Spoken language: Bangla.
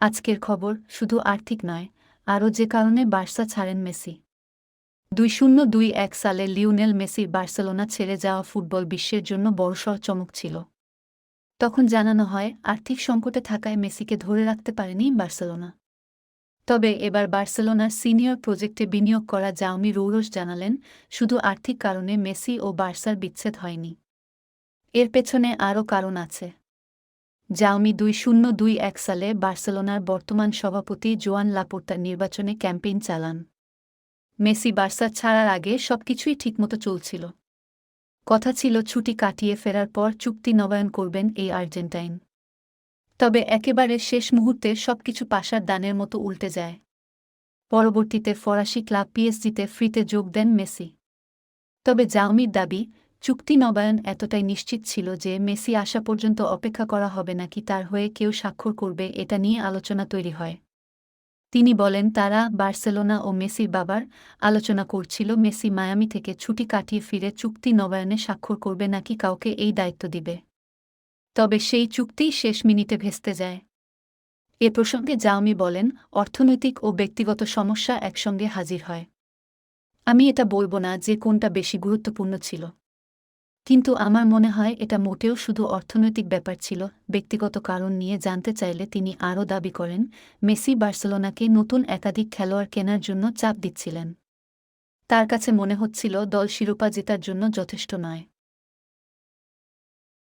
আজকের খবর শুধু আর্থিক নয়, আরও যে কারণে বার্সা ছাড়েন মেসি। দুই শূন্য দুই এক সালে লিওনেল মেসির বার্সেলোনা ছেড়ে যাওয়া ফুটবল বিশ্বের জন্য বড়সড় চমক ছিল। তখন জানানো হয়, আর্থিক সংকটে থাকায় মেসিকে ধরে রাখতে পারেনি বার্সেলোনা। তবে এবার বার্সেলোনার সিনিয়র প্রজেক্টে বিনিয়োগ করা জাউমি রৌরস জানালেন, শুধু আর্থিক কারণে মেসি ও বার্সার বিচ্ছেদ হয়নি। এর পেছনে আরও কারণ আছে। জাউমি দুই শূন্য দুই এক সালে বার্সেলোনার বর্তমান সভাপতি জোয়ান লাপোর্তার নির্বাচনে ক্যাম্পেইন চালান। মেসি বার্সা ছাড়ার আগে সবকিছুই ঠিকমতো চলছিল। কথা ছিল ছুটি কাটিয়ে ফেরার পর চুক্তি নবায়ন করবেন এই আর্জেন্টাইন। তবে একেবারে শেষ মুহূর্তে সবকিছু পাশার দানের মতো উল্টে যায়। পরবর্তীতে ফরাসি ক্লাব পিএসজিতে ফ্রিতে যোগ দেন মেসি। তবে জাউমির দাবি চুক্তি নবায়ন এতটাই নিশ্চিত ছিল যে মেসি আসা পর্যন্ত অপেক্ষা করা হবে নাকি তার হয়ে কেউ স্বাক্ষর করবে এটা নিয়ে আলোচনা তৈরি হয়। তিনি বলেন, তারা বার্সেলোনা ও মেসির বাবার আলোচনা করছিল, মেসি মায়ামি থেকে ছুটি কাটিয়ে ফিরে চুক্তি নবায়নে স্বাক্ষর করবে নাকি কাউকে এই দায়িত্ব দিবে। তবে সেই চুক্তিই শেষ মিনিটে ভেস্তে যায়। এ প্রসঙ্গে জাউমি বলেন, অর্থনৈতিক ও ব্যক্তিগত সমস্যা একসঙ্গে হাজির হয়। আমি এটা বলব না যে কোনটা বেশি গুরুত্বপূর্ণ ছিল। কিন্তু আমার মনে হয় এটা মোটেও শুধু অর্থনৈতিক ব্যাপার ছিল। ব্যক্তিগত কারণ নিয়ে জানতে চাইলে তিনি আরও দাবি করেন, মেসি বার্সেলোনাকে নতুন একাধিক খেলোয়াড় কেনার জন্য চাপ দিচ্ছিলেন। তার কাছে মনে হচ্ছিল দল শিরোপা জেতার জন্য যথেষ্ট নয়।